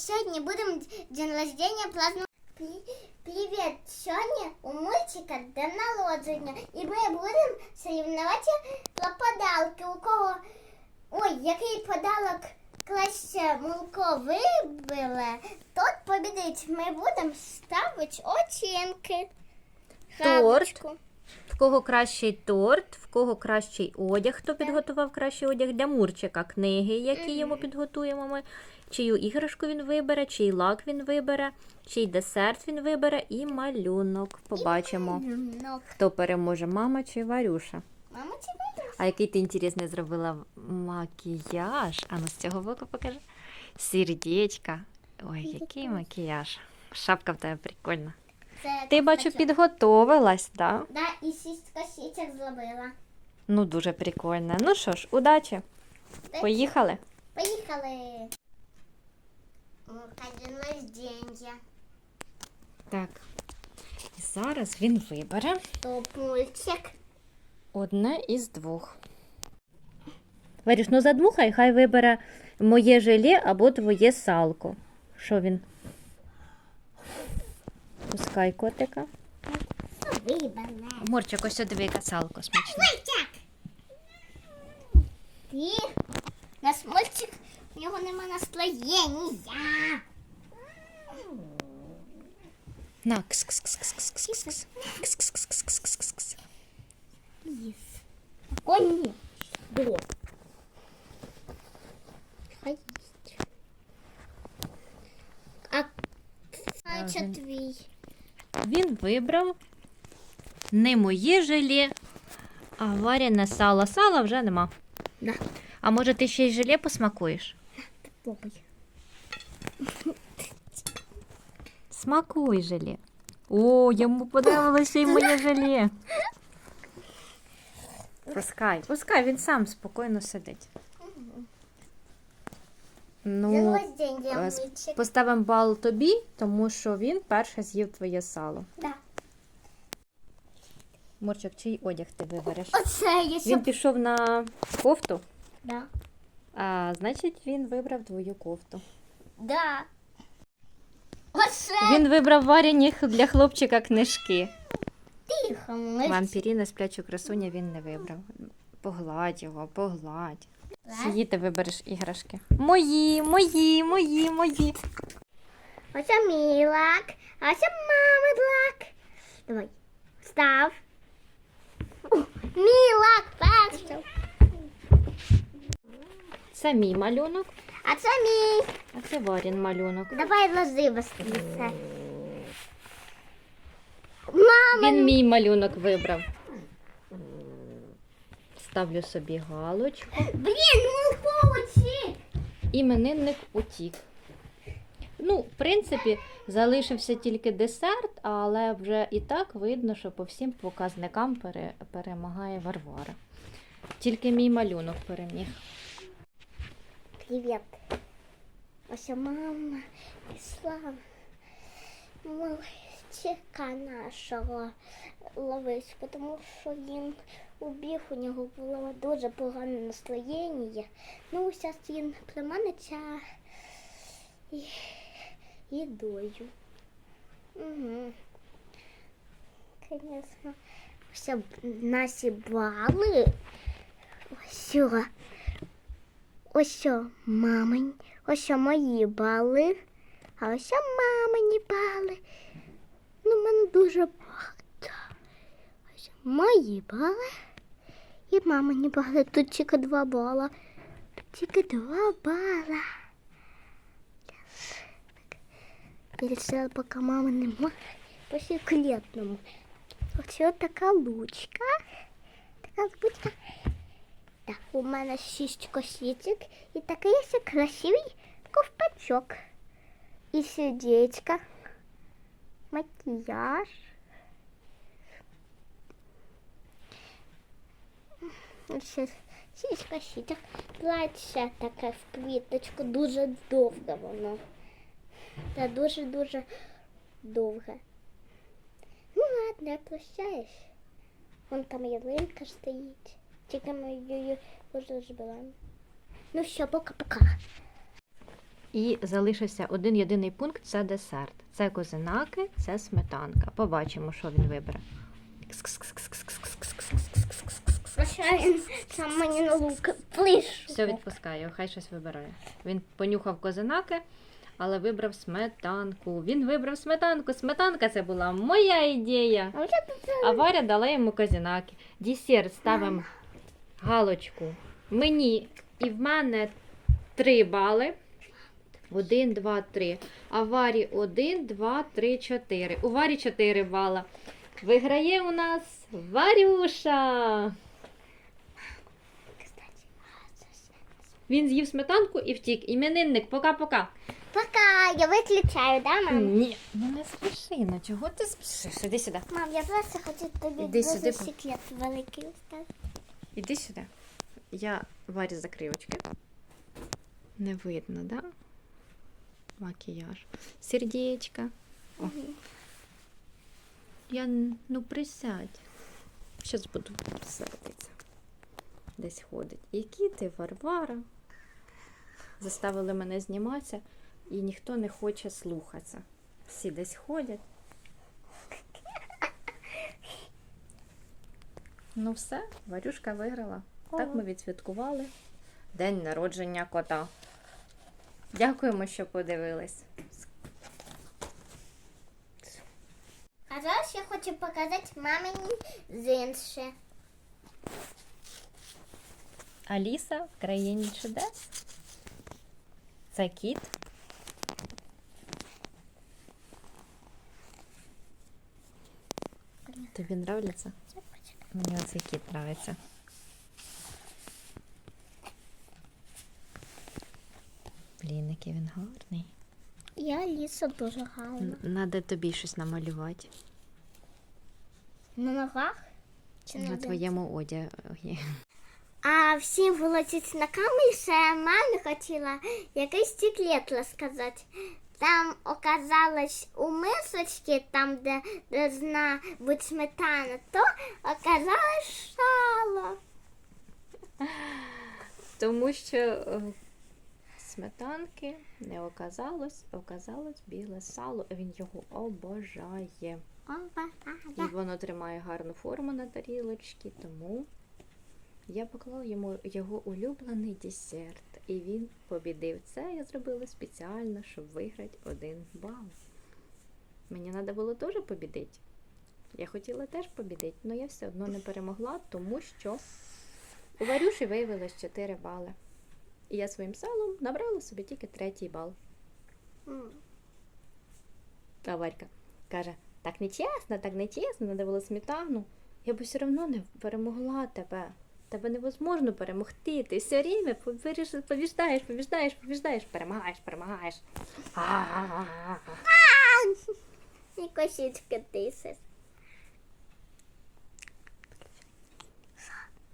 сьогодні будемо день рождения празднувати. Привіт! Сьогодні у мультика день народження. І ми будемо соревнуватися про подарки. У кого ой, який подарок краще молоко вибили, тот побідить. Ми будемо ставити оцінки. Торт. В кого кращий торт, в кого кращий одяг, хто підготував кращий одяг для Мурчика, книги, які йому підготуємо ми, чию іграшку він вибере, чий лак він вибере, чий десерт він вибере і малюнок. Побачимо, хто переможе, мама чи Варюша. мама тебе. А який ти інтересний зробила макіяж? А ну з цього боку покажи. Сердечка. Ой, який макіяж. Шапка в тебе прикольна. Це Ти бачу, підготовилась, так? Да? Да, і сістка сітях зробила. Ну, дуже прикольно. Ну що ж, удачі. Поїхали. Поїхали. Мурка день рождения. Так. І зараз він вибере Топ мультик. одне із двох. Варюш, ну задмухай, хай вибере моє желе або твоє салко. Що він? Пускай котика. Вибране. Мурчик, ось диви, яке салко смачне. Мультик. Ти? Наш мультик, у нього нема настроєння. На, кс кс кс кс кс кс кс кс кс кс кс кс кс кс Ліс. Коні. До. Хай їсть. А, а твій. Він вибрав не моє желе, а варене сало. Сала вже нема. Да. А може ти ще й желе посмакуєш? Попай. Смакуй желе. О, йому подобалося і моє желе. Пускай, пускай, він сам спокійно сидить. Ну, е, с- поставимо бал тобі, тому що він перше з'їв твоє сало. Да. Мурчик, чий одяг ти вибереш? Оце я Він пішов на кофту, Да. А значить він вибрав твою кофту. Да. Оце Він вибрав варені для хлопчика книжки. тихо, мультик. Вампіріна сплячу красуня він не вибрав. Погладь його, погладь. Чиї ти вибереш іграшки? Мої, мої, мої, мої. Оце мій лак, а це мами лак. Давай, став. Мій лак перший. Це мій малюнок, А це мій. а це Варін малюнок. Давай лози быстріше. Мама, Він мій малюнок вибрав. Ставлю собі галочку. блін, молоковочі. Іменинник утік. Ну, в принципі, залишився тільки десерт, але вже і так видно, що по всім показникам пере, перемагає Варвара. Тільки мій малюнок переміг. Привіт. Ось мама пішла мальчика нашого ловить, тому що він убіг, у нього було дуже погане настроєння. Ну, зараз він і їдою. Угу. Звісно, ось наші бали. Ось. Ось що мамин, ось мої бали, а ось мамині бали. Ну, мене дуже багато. Ось мої бали і мамині бали. Тут тільки два бала. Тільки два бала. Пересела, поки мами немає. По секретному. Ось така лучка. Така лучка. Так, у мене шість косичок і такий ось красивий ковпачок. І сердечко, макіяж. Ще шість косичок. Плаття таке в квіточку, дуже довге воно. Та дуже-дуже довге. Ну ладно, я прощаюсь. Вон там ялинка стоїть. Тільки ми її вже збираємо. Ну все, пока-пока. І залишився один єдиний пункт це десерт. Це козинаки, це сметанка. Побачимо, що він вибере. Сам мені на лук плиш. Все відпускаю, хай щось вибирає. Він понюхав козинаки, але вибрав сметанку. Він вибрав сметанку. Сметанка це була моя ідея. А Варя дала йому козинаки. Десерт ставимо галочку. Мені і в мене три бали. Один, два, три. А Варі один, два, три, чотири. У Варі чотири бала. Виграє у нас Варюша. Він з'їв сметанку і втік. Іменинник, пока-пока. Пока, я виключаю, да, мам? Ні, ну не спіши, ну чого ти спішиш? Іди сюди. Мам, я просто хочу тобі Іди дуже сюди. секрет великий сказати. Іди сюди. Я Варі закрию очки. Не видно, да? Макіяж. Сердечко. О. Я ну присядь. Щас буду сердитися. Десь ходить. Які ти Варвара? Заставили мене зніматися, і ніхто не хоче слухатися. Всі десь ходять. Ну все, Варюшка виграла. Так ми відсвяткували день народження кота. Дякуємо, що подивились. А зараз я хочу показати мамині зинше. Аліса в країні чудес. Це кіт. Тобі нравиться? Мені оцей кіт нравиться. Блін, який він гарний. Я ліса дуже гарна. Надо тобі щось намалювати. На ногах? Чи На твоєму одязі. А всім було цікаво, що я мамі хотіла якийсь секрет розказати. Там оказалось у мисочці, там, де должна бути сметана, то оказалось сало. Тому що е, сметанки не оказалось, оказалось біле сало, він його обожає. І воно тримає гарну форму на тарілочці, тому я поклала йому його улюблений десерт. І він побідив. Це я зробила спеціально, щоб виграти один бал. Мені треба було теж побідити. Я хотіла теж побідити, але я все одно не перемогла, тому що у Варюші виявилось 4 бали. І я своїм салом набрала собі тільки третій бал. М. А Варька каже, так нечесно, так нечесно, треба було сметану. Я б все одно не перемогла тебе. Тебе невозможно перемогти. Ти все время побіждаєш, побіждаєш, побіждаєш, перемагаєш, перемагаєш. І косички тисяч.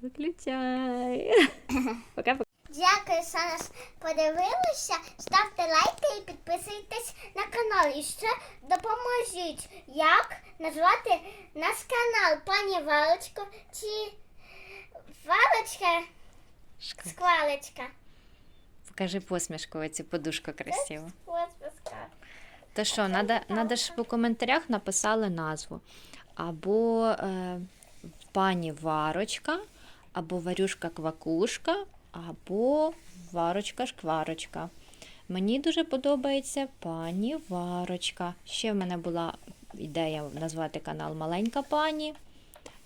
Виключай. Пока-пока. Дякую, що нас подивилися. Ставте лайки і підписуйтесь на канал. І ще допоможіть, як назвати наш канал пані Валочко чи Валочка Сквалочка. Покажи посмішку, оцю подушку красиву. Ось пускай. То що, надо, надо ж по коментарях написали назву. Або е, пані Варочка, або Варюшка Квакушка, або Варочка Шкварочка. Мені дуже подобається пані Варочка. Ще в мене була ідея назвати канал Маленька пані,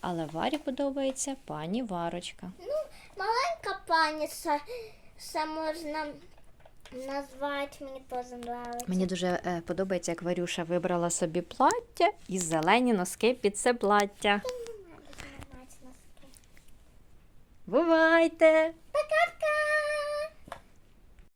але Варі подобається пані Варочка. Ну, Маленька пані ще можна назвати, мені подобається. Мені дуже е, подобається, як Варюша вибрала собі плаття і зелені носки під це плаття. Бувайте! Пока-пока!